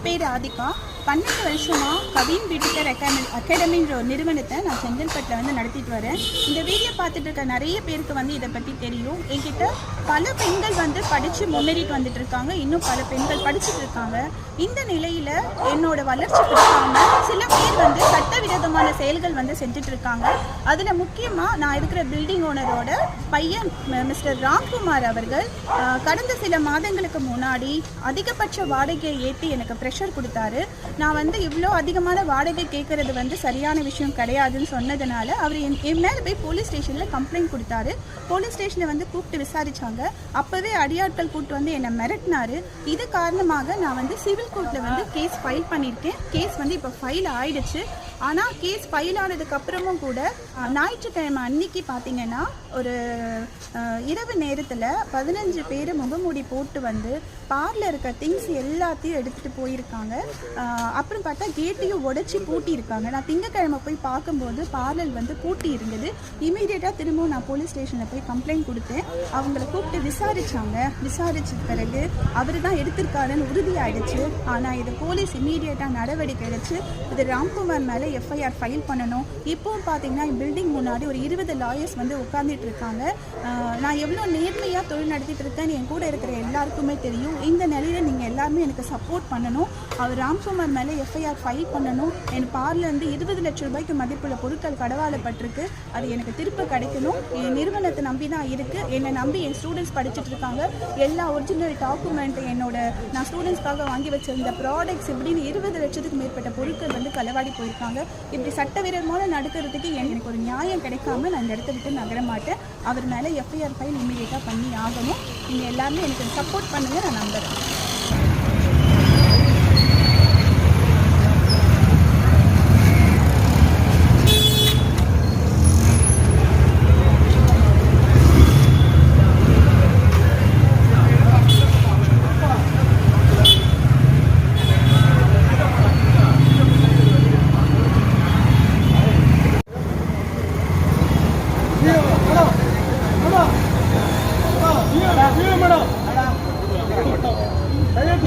என் பேர் ராதிகா பன்னெண்டு வருஷமா கவின் பியூட்டிகர் அகாடமி அகாடமின்ற ஒரு நிறுவனத்தை நான் செங்கல்பட்டில் வந்து நடத்திட்டு வரேன். இந்த வீடியோ பார்த்துட்டு இருக்க நிறைய பேருக்கு வந்து இதை பற்றி தெரியும். என்கிட்ட பல பெண்கள் வந்து படித்து முன்னேறிட்டு வந்துட்டு இருக்காங்க. இன்னும் பல பெண்கள் படிச்சுட்டு இருக்காங்க. இந்த நிலையில் என்னோட வளர்ச்சி கொடுக்காம சில பேர் வந்து சட்டவிரோதமான செயல்கள் வந்து செஞ்சுட்டு இருக்காங்க. அதில் முக்கியமாக நான் இருக்கிற பில்டிங் ஓனரோட பையன் மிஸ்டர் ராம்குமார் அவர்கள் கடந்த சில மாதங்களுக்கு முன்னாடி அதிகபட்ச வாடகையை ஏற்றி எனக்கு ப்ரெஷர் கொடுத்தாரு. நான் வந்து இவ்வளோ அதிகமான வாடகை கேட்குறது வந்து சரியான விஷயம் கிடையாதுன்னு சொன்னதுனால அவர் என் என் மேலே போய் போலீஸ் ஸ்டேஷனில் கம்ப்ளைண்ட் கொடுத்தாரு. போலீஸ் ஸ்டேஷனில் வந்து கூப்பிட்டு விசாரிச்சாங்க. அப்போவே அடியாட்கள் கூப்பிட்டு வந்து என்னை மிரட்டினார். இது காரணமாக நான் வந்து சிவில் கோர்ட்டில் வந்து கேஸ் ஃபைல் பண்ணியிருக்கேன். கேஸ் வந்து இப்போ ஃபைல் ஆயிடுச்சு. ஆனால் கேஸ் ஃபைல் ஆனதுக்கு அப்புறமும் கூட ஞாயிற்றுக்கிழமை அன்னைக்கு பார்த்தீங்கன்னா ஒரு இரவு நேரத்தில் பதினஞ்சு பேர் முகமூடி போட்டு வந்து பார்ல இருக்க திங்ஸ் எல்லாத்தையும் எடுத்துகிட்டு போயிருக்காங்க இருக்காங்க. அப்புறம் பார்த்தா கேட்டையும் உடச்சி பூட்டி இருக்காங்க நான் திங்கக்கிழமை போய் பார்க்கும்போது பார்லர் வந்து பூட்டி இருந்தது. இமீடியட்டாக திரும்பவும் நான் போலீஸ் ஸ்டேஷனில் போய் கம்ப்ளைண்ட் கொடுத்தேன். அவங்கள கூப்பிட்டு விசாரித்தாங்க விசாரித்த பிறகு அவர் தான் எடுத்திருக்காருன்னு உறுதியாயிடுச்சு. ஆனால் இது போலீஸ் இமீடியட்டாக நடவடிக்கை எடுத்து இது ராம்குமார் மேலே எஃப்ஐஆர் ஃபைல் பண்ணணும். இப்போவும் பார்த்தீங்கன்னா பில்டிங் முன்னாடி ஒரு இருபது லாயர்ஸ் வந்து உட்கார்ந்துட்டு இருக்காங்க. நான் எவ்வளோ நேர்மையாக தொழில் நடத்திட்டு இருக்கேன்னு என் கூட இருக்கிற எல்லாருக்குமே தெரியும். இந்த நிலையில் நீங்கள் எல்லாருமே எனக்கு சப்போர்ட் பண்ணணும். அவர் ராம்குமார் மேலே எஃப்ஐஆர் ஃபைல் பண்ணணும். என் பார்லேருந்து இருபது லட்சம் ரூபாய்க்கு மதிப்புள்ள பொருட்கள் கடவாளப்பட்டிருக்கு. அது எனக்கு திருப்ப கிடைக்கணும். என் நிறுவனத்தை நம்பி தான் இருக்குது என்னை நம்பி என் ஸ்டூடெண்ட்ஸ் படிச்சுட்டு இருக்காங்க. எல்லா ஒரிஜினல் டாக்குமெண்ட் என்னோட நான் ஸ்டூடெண்ட்ஸ்க்காக வாங்கி வச்சிருந்த ப்ராடக்ட்ஸ் இப்படின்னு இருபது லட்சத்துக்கு மேற்பட்ட பொருட்கள் வந்து களவாடி போயிருக்காங்க. இப்படி சட்டவிரோதமான நடக்கிறதுக்கு எனக்கு ஒரு நியாயம் கிடைக்காம நான் இந்த இடத்த விட்டு நகர மாட்டேன். அவர் மேலே எஃப்ஐஆர் ஃபைல் இமீடியட்டாக பண்ணி ஆகணும். நீங்கள் எல்லாருமே எனக்கு சப்போர்ட் பண்ணுங்கள் நான் நம்புகிறேன் மேடம்